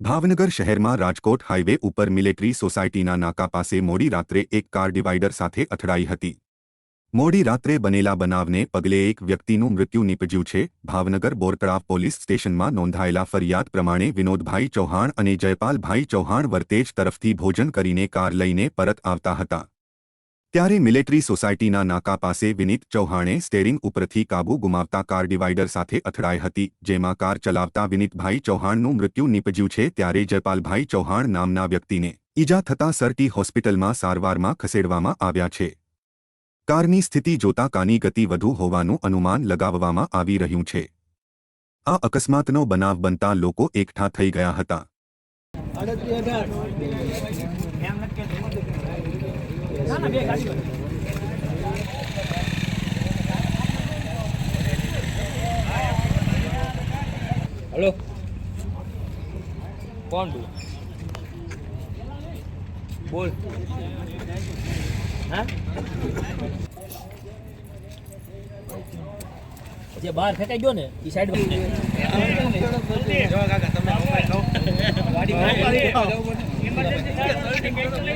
ભાવનગર શહેરમાં રાજકોટ હાઇવે ઉપર મિલિટરી સોસાયટીના નાકા પાસે મોડી રાત્રે એક કાર ડિવાઈડર સાથે અથડાઈ હતી. મોડી રાત્રે બનેલા બનાવને પગલે એક વ્યક્તિનું મૃત્યુ નીપજ્યું છે. ભાવનગર બોરતળાવ પોલીસ સ્ટેશનમાં નોંધાયેલા ફરિયાદ પ્રમાણે વિનોદભાઈ ચૌહાણ અને જયપાલભાઈ ચૌહાણ વર્તેજ તરફથી ભોજન કરીને કાર લઈને પરત આવતા હતા. ત્યારે મિલિટરી સોસાયટીના નાકા પાસે વિનીત ચૌહાણે સ્ટેરિંગ ઉપરથી કાબુ ગુમાવતા કાર ડિવાઇડર સાથે અથડાઈ હતી, જેમાં કાર ચલાવતા વિનીતભાઈ ચૌહાણનું મૃત્યુ નીપજ્યું છે ત્યારે જયપાલભાઈ ચૌહાણ નામના વ્યક્તિને ઈજા થતાં સરટી હોસ્પિટલમાં સારવારમાં ખસેડવામાં આવ્યા છે. કારની સ્થિતિ જોતા કાની ગતિ વધુ હોવાનું અનુમાન લગાવવામાં આવી રહ્યું છે. આ અકસ્માતનો બનાવ બનતા લોકો એકઠા થઈ ગયા હતા. હલો. કોણ તું? બોલ. હા? જે બહાર ફેંકાઈ ગયો ને એ સાઈડ શરીરના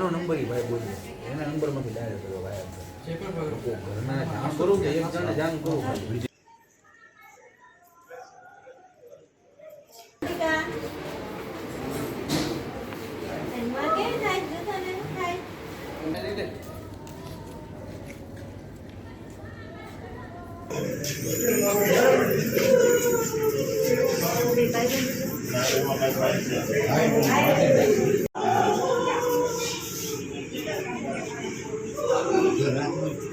એનો નંબર એ ભાઈ બોલ્યો એના નંબરમાંથી ડાયરેક્ટ કર્યો ભાઈ ઘરના જાણ કરું કે એક જણને જાણ કરું রাজনীতি।